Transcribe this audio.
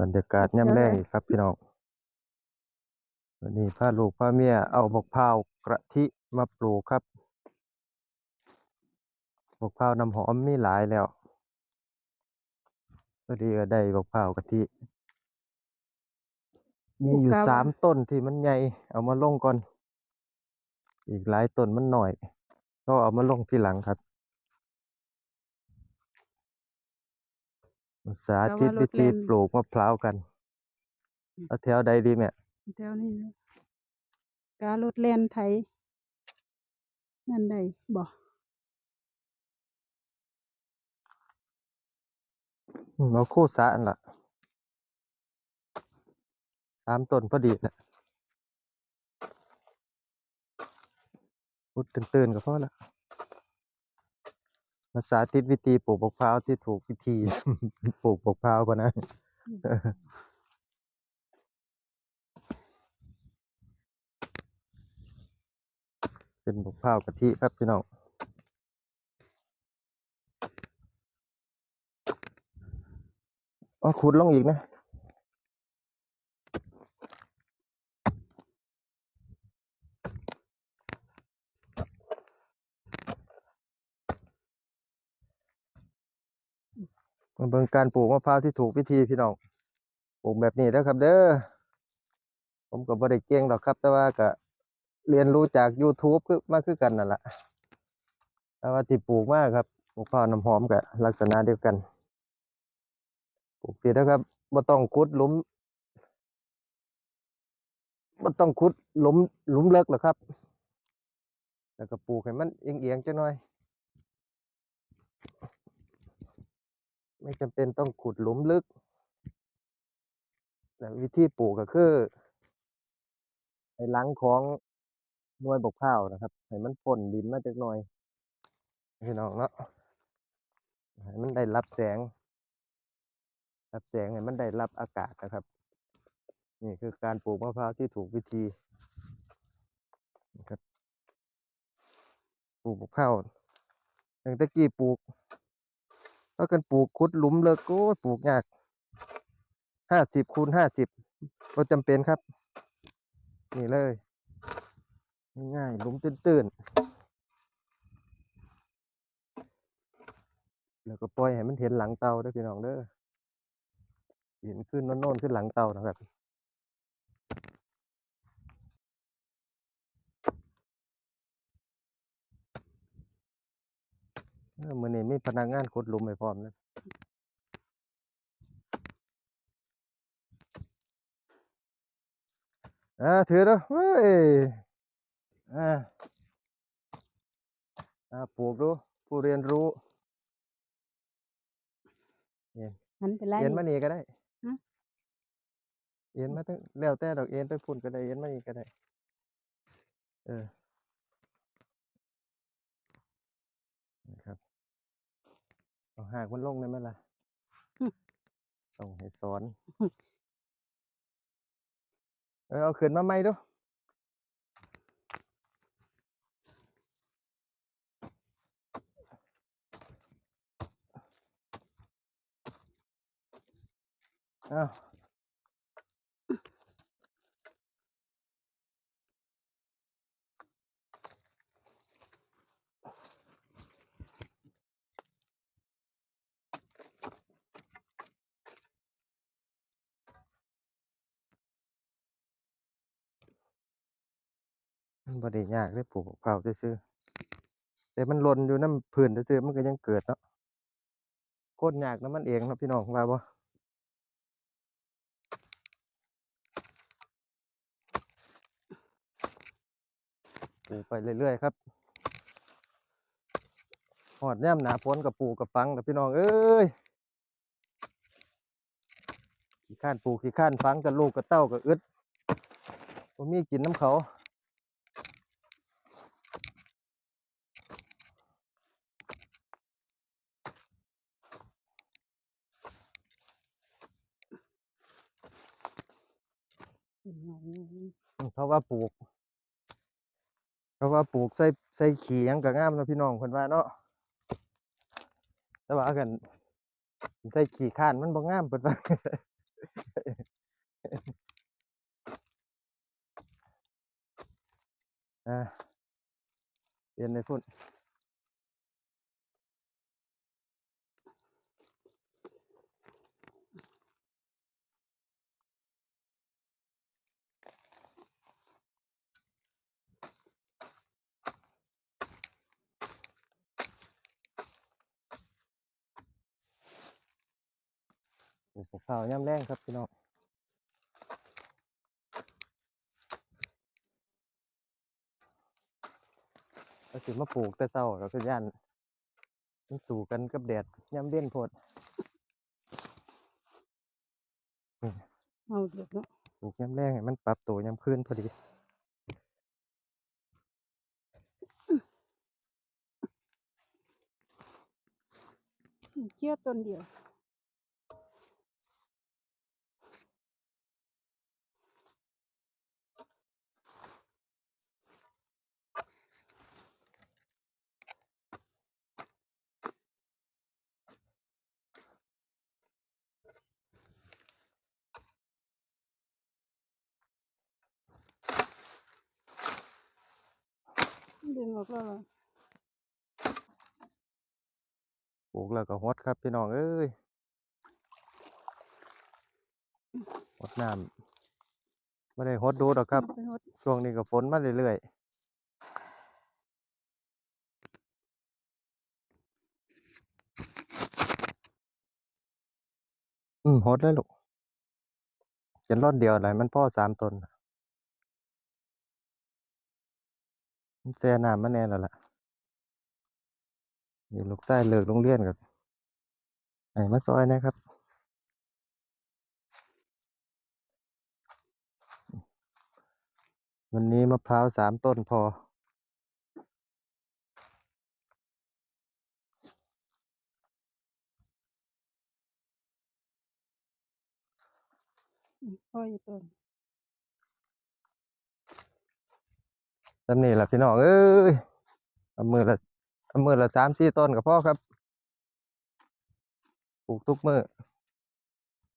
บรรยากาศย่ำแรงอีกครับพี่น้องวันนี้พาลูกพาเมียเอาบกพร้าวกระทิมาปลูกครับบกพร้าวน้ำหอมมีหลายแล้วพอดีก็ได้บกพร้าวกะทิมีอยู่ปลูกกะสามต้นที่มันใหญ่ เอามาลงก่อน อีกหลายต้นมันหน่อย ก็เอามาลงทีหลังครับ สาธิตแต่ว่ารวิถธีเล่นปลูกมะพร้าวกันอืมเอาแถวใดดีแม่แถวนี้นะการรถแล่นไถนั่นได้บ่อืมเอาคู่สะอันละสามต้นพอดีนะพุดตื่นๆก็พอละ มาสาธิตวิธีปลูกมะพร้าวที่ถูกวิธี ปลูกมะพร้าวก่อนนะเป็นมะพร้าวกะทิครับพี่น้องอ๋อขุดลงอีกนะ เบิ่งการปลูกมะพร้าวที่ถูกวิธีพี่น้องปลูกแบบนี้นะครับ เด้อผมก็บ่ได้เก่งหรอกครับ แต่ว่าก็เรียนรู้จาก YouTube คือมาคือกันนั่นแหละแต่ว่าที่ปลูกมากครับมะพร้าวน้ำหอมก็ลักษณะเดียวกัน ปลูกผิดนะครับบ่ต้องขุดหลุมบ่ต้องขุดหลุมหลุมเลิกหรอกครับ แล้วก็ปลูกให้มันเอียงๆจังหน่อย ไม่จำเป็นต้องขุดหลุมลึกแต่วิธีปลูกก็คือให้หลังของนวยบกข้าวนะครับให้มันพ่นดินมาจักหน่อยพี่น้องเนาะให้มันได้รับแสง รับแสงให้มันได้รับอากาศนะครับ นี่คือการปลูกมะพร้าวที่ถูกวิธีนะครับ ปลูกบกข้าวอย่างตะกี้ปลูก ถ้วกันปลูกขุดหลุมเลิกโอ้ปลูกยากห้าสิบคูณห้าสิบก็จำเป็นครับ นี่เลย ง่ายๆหลุมตื้นๆแล้วก็ปล่อยให้มันเห็นหลังเตาด้อพี่น้องเด้อเห็นขึ้นโน่นๆขึ้นหลังเตานะครับ เออมื้อนี้มีพนักงานขุดหลุมให้พร้อมเลยอ่าถือเด้อเฮ้ยอ่าอ่าปลูกดูผู้เรียนรู้หันไปไล่เอ็นมานี่ก็ได้ฮะเอ็นมาตั้งแล้วแต่ดอกเอ็นไปพุ่นก็ได้เอ็นมานี่ก็ได้ เออ เอาหากมันลงได้ไหมล่ะต้องให้สอน เออเอาขึ้นมาใหม่ดูอ้าว มันบ่ได้ยากเลยปลูกเผาซื่อๆแต่มันหล่นอยู่น้ำพื้นซื่อๆมันก็ยังเกิดเนาะโคตรยากนะมันเองนะพี่น้องว่าบ่ปลูกไปเรื่อยๆครับหอดย่ำหนาฝนกับปลูกกับฟังกับพี่น้องเอ้ยขี้ข้านปลูกขี้ข้านฟังกับลูกกับเต้ากับอึดผมมีกินน้ำเขา เพราะว่าปลูก เพราะว่าปลูกใส่ใส่ขี้ยังก็งามเนะพี่น้องเพิ่นว่าเนาะแต่ว่ากันใส่ขี้ข้านมันบ่งามเพิ่นว่าอ่าเปลี่ยนในพุ่น ลูกข้าวย่ำแรงครับพี่น้องก็สิมาปลูกแต่เช้าก็คือย่านมันสู่กันกับแดดย่ำเบี้ยนโพดเอาเดี๋ยวเนาะปลูกย่ำแรงให้มันปรับตัวย่ำคืนพอดีเกี่ยวต้นเดียว ดึงออกแล้วเหรอปลูกแล้วก็ฮดครับพี่น้องเอ้ยฮดน้ำไม่ได้ฮดดูดอกครับ ช่วงนี้ก็ฝนมาเรื่อยๆอืมฮดเลยลูกจะรอดเดียวอะไรมันพ่อสามตน แช่น้ำมาแน่แล้วล่ะนี่ลูกใต้เลิกโรงเรียนกับไอ้มาซอยนะครับวันนี้มะพร้าวสามต้นพออืมพ่ออยู่ต้น ตอนนี้แหละพี่น้องเอ้ยเอามือละเอามือละสามสี่ต้นกับพ่อครับปลูกทุกมือ